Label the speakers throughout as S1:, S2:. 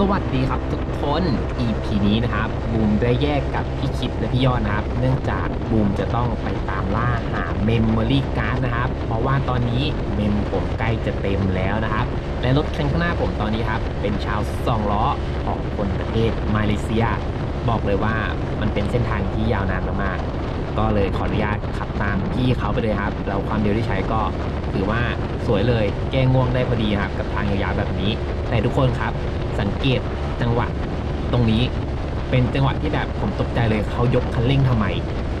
S1: สวัสดีครับทุกคน EP นี้นะครับบูมได้แยกกับพี่คิดและพี่ยอดนะครับ เนื่องจากบูมจะต้องไปตามล่าหาเมมโมรี่การ์ดนะครับ เพราะว่าตอนนี้เมมผมใกล้จะเต็มแล้วนะครับ และรถคันข้างหน้าผมตอนนี้ครับ เป็นชาวสองล้อของคนประเทศมาเลเซีย บอกเลยว่ามันเป็นเส้นทางที่ยาวนานมาก ก็เลยขออนุญาตขับตามพี่เขาไปเลยครับแล้วความเร็วที่ใช้ก็ถือว่าสวยเลยแก้ง่วงได้พอดีครับ กับทางยาวๆแบบนี้ แต่ทุกคนครับ สังเกตจังหวะตรงนี้ เป็นจังหวะที่แบบผมตกใจเลยเขายกคันเร่งทำไม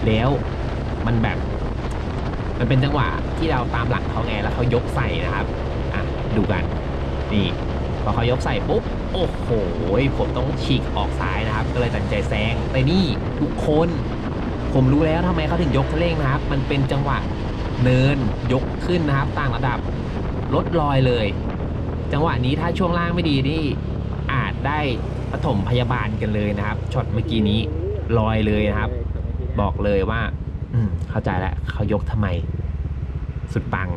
S1: แล้วมันแบบ มันเป็นจังหวะที่เราตามหลังเขาไงแล้วเขายกใส่นะครับอะดูกันนี่พอเขายกใส่ปุ๊บ โอ้โห ผมต้องฉีกออกซ้ายนะครับ ก็เลยตัดใจแซง แต่นี่ทุกคน ผมรู้แล้วทำไมเขาถึงยกเร่งนะครับ มันเป็นจังหวะเนินยกขึ้นนะครับ ต่างระดับลดลอยเลย จังหวะนี้ถ้าช่วงล่างไม่ดีนี่อาจได้ปฐมพยาบาลกันเลยนะครับช็อตเมื่อกี้นี้ลอยเลยนะครับ บอกเลยว่า อืมเข้าใจแล้วเขายกทำไม สุดปัง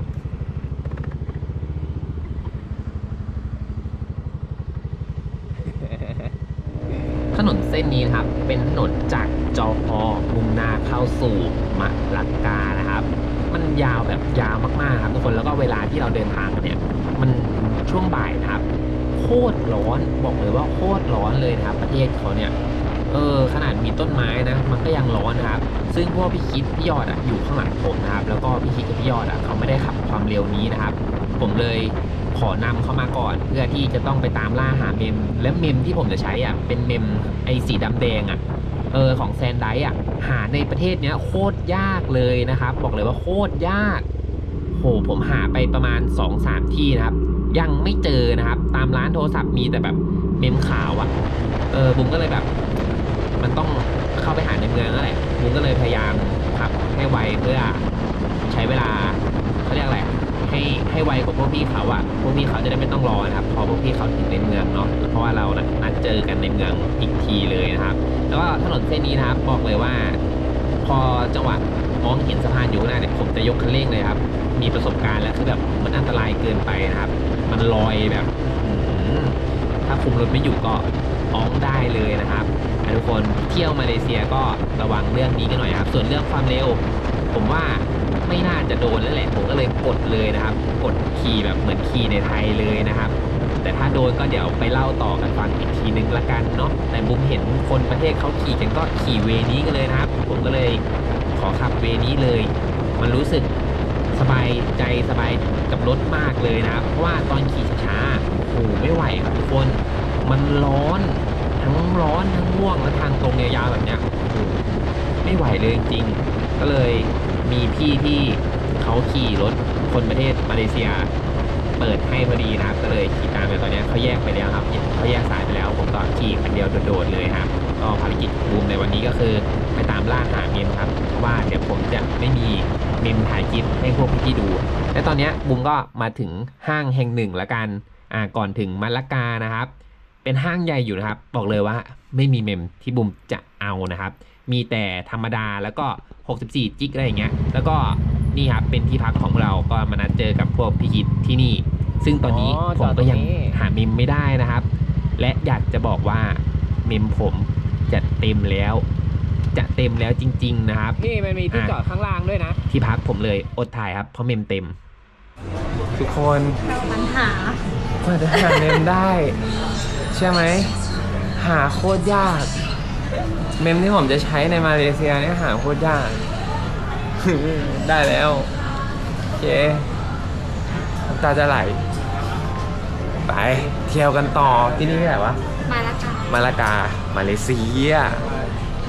S1: ถนนเส้นนี้นะครับ เป็นถนนจากจอพอมุ่งหน้าเข้าสู่มะลักกานะครับ มันยาวแบบยาวมากๆครับทุกคนแล้วก็เวลาที่เราเดินทางกันเนี่ย มันช่วงบ่ายนะครับ โคตรร้อนบอกเลยว่าโคตรร้อนเลยนะครับ ประเทศเขาเนี่ยเออขนาดมีต้นไม้นะ มันก็ยังร้อนนะครับ ซึ่งพวกพี่คิดพี่ยอดอะอยู่ข้างหลังผมนะครับ แล้วก็พี่คิดกับพี่ยอดอะเขาไม่ได้ขับความเร็วนี้นะครับ ผมเลยขอนำเข้ามาก่อน เพื่อที่จะต้องไปตามล่าหาเมม และเมมที่ผมจะใช้อะเป็นเมมไอสีดำแดงอะเออของแซนไดอะหาในประเทศเนี้ยโคตรยากเลยนะครับ บอกเลยว่าโคตรยากโหผมหาไปประมาณ 2-3 ที่นะครับ ยังไม่เจอนะครับ ตามร้านโทรศัพท์มีแต่แบบเมมขาวอะ่ะเออบุมก็เลยแบบ มันต้องเข้าไปหาในเมืองนั่นแหละบุมก็เลยพยายามขับให้ไวเพื่อใช้เวลา วกพวกพี่เขาอะพวกพี่เขาจะได้ไม่ต้องรอนะครับพอพวกพี่เขาถึงในเมืองเนาะเพราะว่าเรานะนัดเจอกันในเมืองอีกทีเลยนะครับ แล้วก็ถนนเส้นนี้นะครับบอกเลยว่า พอจังหวะมองเห็นสะพานอยู่ข้างหน้าเนี่ยผมจะยกคันเร่งเลยครับ มีประสบการณ์แล้วคือแบบมันอันตรายเกินไปนะครับ มันลอยแบบถ้าคุมรถไม่อยู่ก็อ้องได้เลยนะครับทุกคนเที่ยวมาเลเซียก็ระวังเรื่องนี้กันหน่อยครับ ส่วนเรื่องความเร็ว ผมว่าไม่น่าจะโดนแล้วแหละ ผมก็เลยกดเลยนะครับ กดขี่แบบเหมือนขี่ในไทยเลยนะครับ แต่ถ้าโดนก็เดี๋ยวไปเล่าต่อกันฟังอีกทีนึงละกันเนาะ แต่บุมเห็นคนประเทศเขาขี่กันก็ขี่เวนี้กันเลยนะครับ ผมก็เลยขอขับเวนี้เลย มันรู้สึกสบายใจสบายกับรถมากเลยนะครับ เพราะว่าตอนขี่ช้าโอ้โหไม่ไหวครับทุกคน มันร้อนทั้งร้อนทั้งง่วงและทางตรงยาวๆแบบเนี้ยไม่ไหวเลยจริง ก็เลยมีพี่ที่เขาขี่รถคนประเทศมาเลเซีย เปิดให้พอดีนะครับ ก็เลยขี่ตามไปตอนนี้เขาแยกไปแล้วครับเขาแยกสายไปแล้ว ผมก็ขี่คันเดียวโดดๆเลยครับก็ภารกิจบูมในวันนี้ก็คือไปตามล่าหาเมมครับเพราะว่าเดี๋ยวผมจะไม่มีเมมถ่ายคลิปให้พวกพี่ๆดู และตอนนี้บูมก็มาถึงห้างแห่งหนึ่งละกันอ่าก่อนถึงมะละกานะครับ เป็นห้างใหญ่อยู่นะครับ บอกเลยว่าไม่มีเมมที่บูมจะเอานะครับ มีแต่ธรรมดาแล้วก็ 64 จิกอะไรอย่างเงี้ย แล้วก็นี่ครับเป็นที่พักของเราก็มานัดเจอกับพวกพี่คิดที่นี่ ซึ่งตอนนี้
S2: อ๋อ
S1: ผมก็ยัง
S2: จอดตรงนี้
S1: หาเมมไม่ได้นะครับ และอยากจะบอกว่าเมมผมจะเต็มแล้ว จะเต็มแล้วจริง ๆ นะครับ
S2: พี่มันมีที่
S1: อะ
S2: จอดข้างล่างด้วยนะ
S1: ที่พักผมเลยอดถ่ายครับเพราะเมมเต็ม ทุกคน
S3: ปัญหา ก
S1: ว่าจะหาเมมได้ ใช่ไหม หาโคตรยาก เมมที่ผมจะใช้ในมาเลเซียเนี่ยหาโคตรยาก ได้แล้วโอเคน้ำตาจะไหล ไปเที่ยวกันต่อที่นี่ที่ไหนวะ
S3: มาแล้วค่ะ
S1: มาลากา มาเลเซีย
S3: ม